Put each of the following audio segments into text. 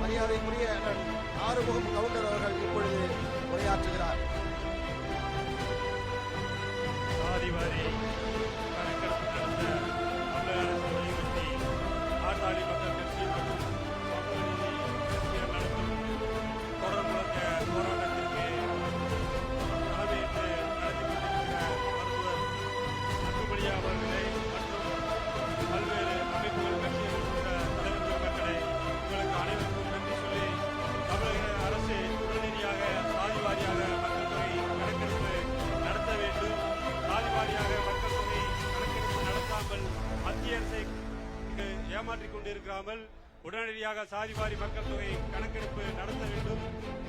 மரியாதைக்குரிய ஆறுமுகம் கவுண்டர் அவர்கள் இப்பொழுது உரையாற்றுகிறார். சாதிவாரி பாட்டாளி மக்கள் கட்சி மற்றும் தொடர் முழக்க போராட்டத்திற்கு தலைமையேற்று நடத்தி கொண்டிருக்கிற மருத்துவர் அவர்களை மற்றும் பல்வேறு ஏமாற்றிக் கொண்டிருக்கிறாமல் உடனடியாக சாதிவாரி மக்கள் தொகை கணக்கெடுப்பு நடத்த வேண்டும்.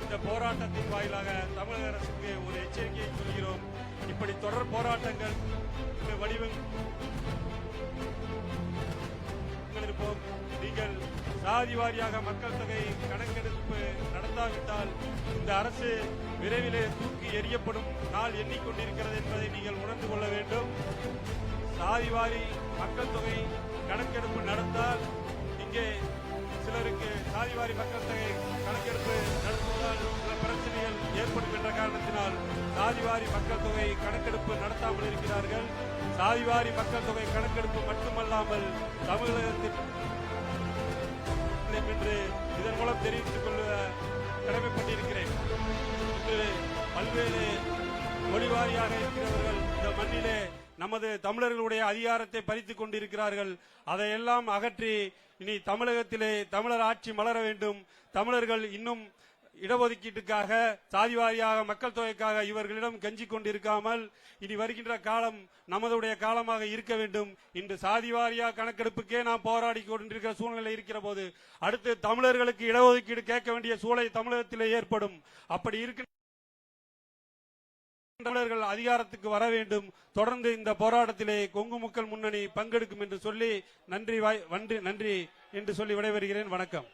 இந்த போராட்டத்தின் வாயிலாக தமிழக அரசுக்கு ஒரு எச்சரிக்கையை சொல்கிறோம். இப்படி தொடர் போராட்டங்கள் வடிவம் நீங்கள் சாதி வாரியாக மக்கள் தொகை கணக்கெடுப்பு நடத்தாவிட்டால் இந்த அரசு விரைவிலே தூக்கி எறியப்படும் நாள் எண்ணிக்கொண்டிருக்கிறது என்பதை நீங்கள் உணர்ந்து கொள்ள வேண்டும். சாதி வாரி மக்கள் தொகை கணக்கெடுப்பு நடந்தால் இங்கே சிலருக்கு சாதிவாரி மக்கள் தொகை கணக்கெடுப்பு நடத்துவதால் சில பிரச்சனைகள் ஏற்படும் என்ற காரணத்தினால் சாதிவாரி மக்கள் தொகை கணக்கெடுப்பு நடத்தாமல் இருக்கிறார்கள். சாதிவாரி மக்கள் தொகை கணக்கெடுப்பு மட்டுமல்லாமல் தமிழகத்தில் என்று இதன் மூலம் தெரிவித்துக் கொள்ள கடமைப்பட்டிருக்கிறேன். இன்று பல்வேறு மொழிவாரியாக இருக்கிறவர்கள் இந்த மண்ணிலே நமது தமிழர்களுடைய அதிகாரத்தை பறித்துக் கொண்டிருக்கிறார்கள். அதையெல்லாம் அகற்றி இனி தமிழகத்திலே தமிழர் ஆட்சி மலர வேண்டும். தமிழர்கள் இன்னும் இடஒதுக்கீட்டுக்காக சாதிவாரியாக மக்கள் தொகைக்காக இவர்களிடம் கெஞ்சிக் கொண்டிருக்காமல் இனி வருகின்ற காலம் நமதுடைய காலமாக இருக்க வேண்டும். இன்று சாதிவாரியாக கணக்கெடுப்புக்கே நாம் போராடி கொண்டிருக்கிற சூழ்நிலை இருக்கிற போது அடுத்து தமிழர்களுக்கு இடஒதுக்கீடு கேட்க வேண்டிய சூழல் தமிழகத்திலே ஏற்படும். அப்படி இருக்க தமிழர்கள் அதிகாரத்துக்கு வர வேண்டும். தொடர்ந்து இந்த போராட்டத்திலே கொங்கு மக்கள் முன்னணி பங்கெடுக்கும் என்று சொல்லி நன்றி வாய் நன்றி நன்றி என்று சொல்லி விடைபெறுகிறேன். வணக்கம்.